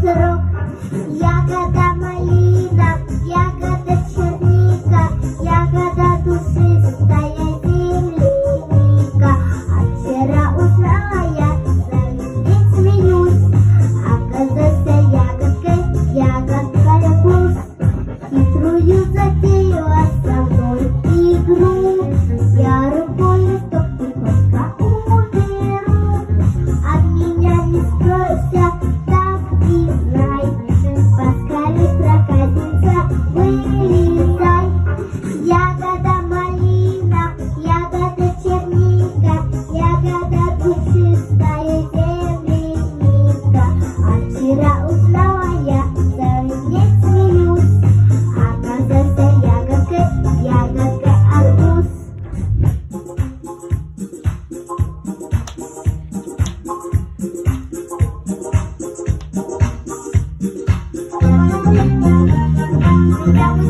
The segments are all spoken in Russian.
срок. Ягода малина, ягода черника, ягода душистая земляника. А вчера узнала я, завидеть смеюсь, а оказался ягодкой, ягодка кус. Хитрую затеяла со мной игру.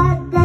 ягода черника,